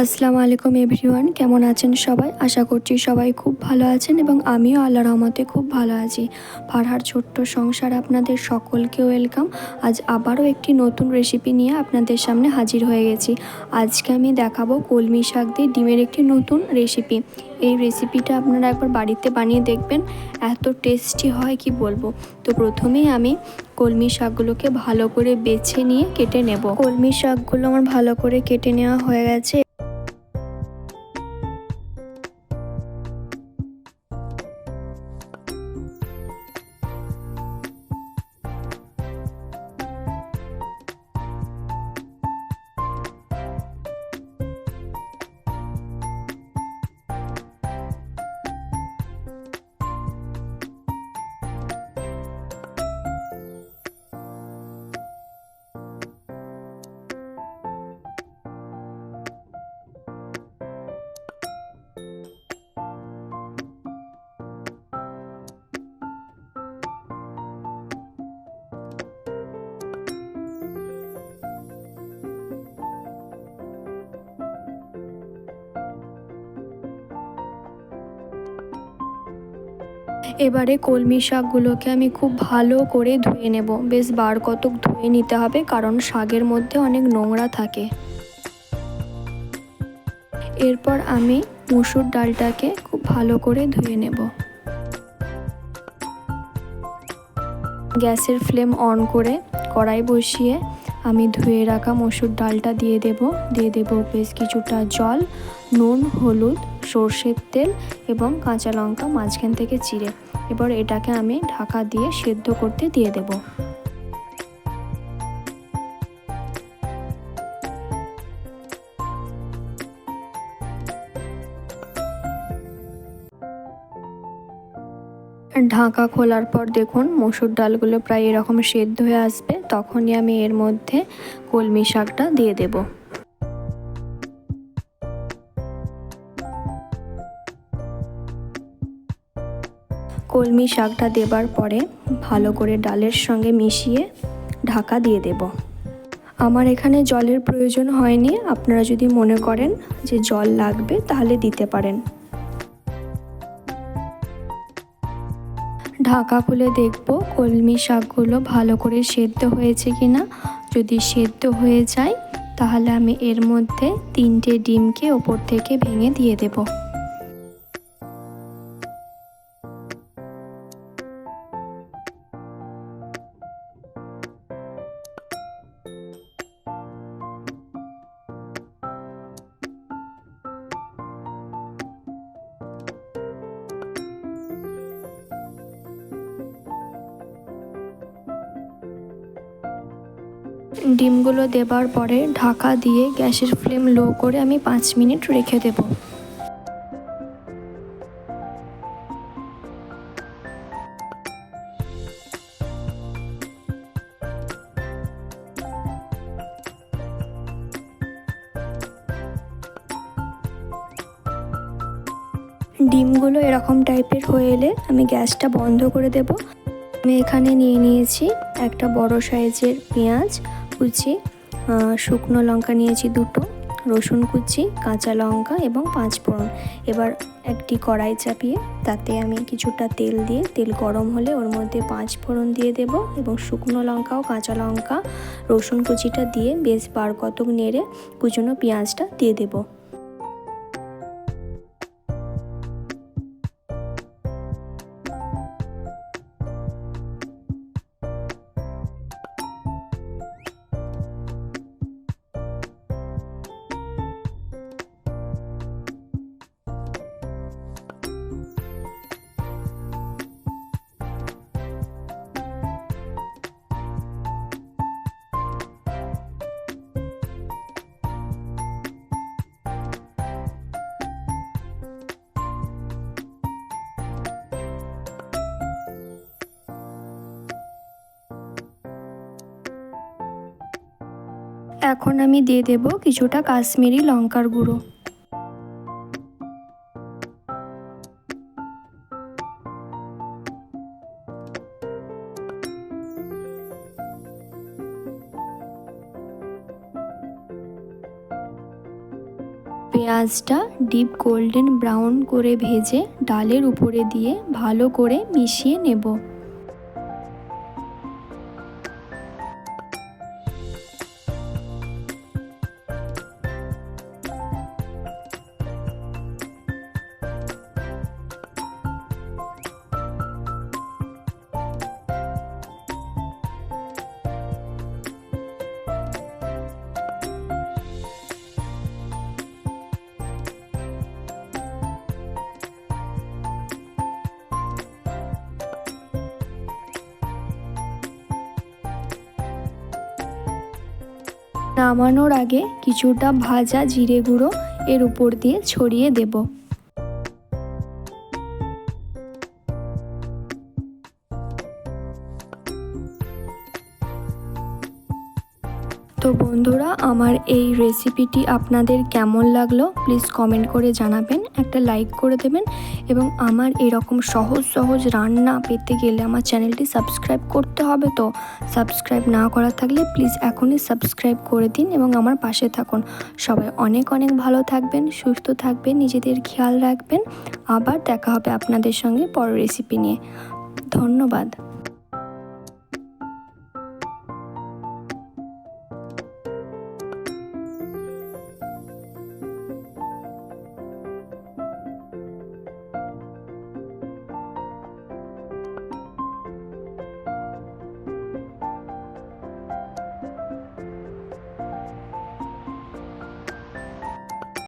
আসসালামু আলাইকুম এভরিওয়ান, কেমন আছেন সবাই? আশা করছি সবাই খুব ভালো আছেন এবং আমিও আল্লাহ রহমতে খুব ভালো আছি। ফারহার ছোট্ট সংসার আপনাদের সকলকে ওয়েলকাম আজ আবারও একটি নতুন রেসিপি নিয়ে আপনাদের সামনে হাজির হয়ে গেছি। আজকে আমি দেখাবো কলমি শাক দিয়ে ডিমের একটি নতুন রেসিপি এই রেসিপিটা আপনারা একবার বাড়িতে বানিয়ে দেখবেন, এত টেস্টি হয় কি বলব? তো প্রথমেই আমি কলমি শাকগুলোকে ভালো করে বেছে নিয়ে কেটে নেব। কলমি শাকগুলো আমার ভালো করে কেটে নেওয়া হয়ে গেছে। এবারে কলমি শাকগুলোকে আমি খুব ভালো করে ধুয়ে নেব। বেশ বার কতক ধুয়ে নিতে হবে, কারণ শাকের মধ্যে অনেক নোংরা থাকে। এরপর আমি মুসুর ডালটাকে খুব ভালো করে ধুয়ে নেব। গ্যাসের ফ্লেম অন করে কড়াই বসিয়ে আমি ধুয়ে রাখা মসুর ডালটা দিয়ে দেব। দিয়ে দেব বেশ কিছুটা জল, নুন, হলুদ, সর্ষের তেল এবং কাঁচা লঙ্কা, মাঝখান থেকে চিড়ে। এবার এটাকে আমি ঢাকা দিয়ে সেদ্ধ করতে দিয়ে দেব। ঢাকা খোলার পর দেখুন, মসুর ডালগুলো প্রায় এরকম সেদ্ধ হয়ে আসবে, তখনই আমি এর মধ্যে কলমি শাকটা দিয়ে দেবো। কলমি শাকটা দেবার পরে ভালো করে ডালের সঙ্গে মিশিয়ে ঢাকা দিয়ে দেব। আমার এখানে জলের প্রয়োজন হয়নি, আপনারা যদি মনে করেন যে জল লাগবে তাহলে দিতে পারেন। ঢাকা খুলে দেখব কলমি শাকগুলো ভালো করে সেদ্ধ হয়েছে কি না যদি সেদ্ধ হয়ে যায়, তাহলে আমি এর মধ্যে তিনটে ডিমকে ওপর থেকে ভেঙে দিয়ে দেবো। ডিমগুলো দেবার পরে ঢাকা দিয়ে গ্যাসের ফ্লেম লো করে আমি পাঁচ মিনিট রেখে দেব। ডিমগুলো এরকম টাইপের হয়ে এলে আমি গ্যাসটা বন্ধ করে দেব। আমি এখানে নিয়ে নিয়েছি একটা বড় সাইজের পেঁয়াজ কুচি শুকনো লঙ্কা নিয়েছি দুটো, রসুন কুচি, কাঁচা লঙ্কা এবং পাঁচ ফোড়ন। এবার একটি কড়াই চাপিয়ে তাতে আমি কিছুটা তেল দিয়ে, তেল গরম হলে ওর মধ্যে পাঁচ ফোড়ন দিয়ে দেব এবং শুকনো লঙ্কা ও কাঁচা লঙ্কা, রসুন কুচিটা দিয়ে বেশ বার কতক নেড়ে কুচনো পেঁয়াজটা দিয়ে দেবো। এখন আমি দিয়ে দেব কিছুটা কাশ্মীরি লঙ্কার গুঁড়ো। পেঁয়াজটা ডিপ গোল্ডেন ব্রাউন করে ভেজে ডালের উপরে দিয়ে ভালো করে মিশিয়ে নেব। নামানোর আগে কিছুটা ভাজা জিরে গুঁড়ো এর উপর দিয়ে ছড়িয়ে দেব। তো বন্ধুরা, আমার এই রেসিপিটি আপনাদের কেমন লাগল প্লিজ কমেন্ট করে জানাবেন। একটা লাইক করে দেবেন এবং আমার এরকম সহজ সহজ রান্না পেতে গেলে আমার চ্যানেলটি সাবস্ক্রাইব করতে হবে তো। সাবস্ক্রাইব না করা থাকলে প্লিজ এখনই সাবস্ক্রাইব করে দিন এবং আমার পাশে থাকুন। সবাই অনেক অনেক ভালো থাকবেন, সুস্থ থাকবেন, নিজেদের খেয়াল রাখবেন। আবার দেখা হবে আপনাদের সঙ্গে পরের রেসিপি নিয়ে। ধন্যবাদ।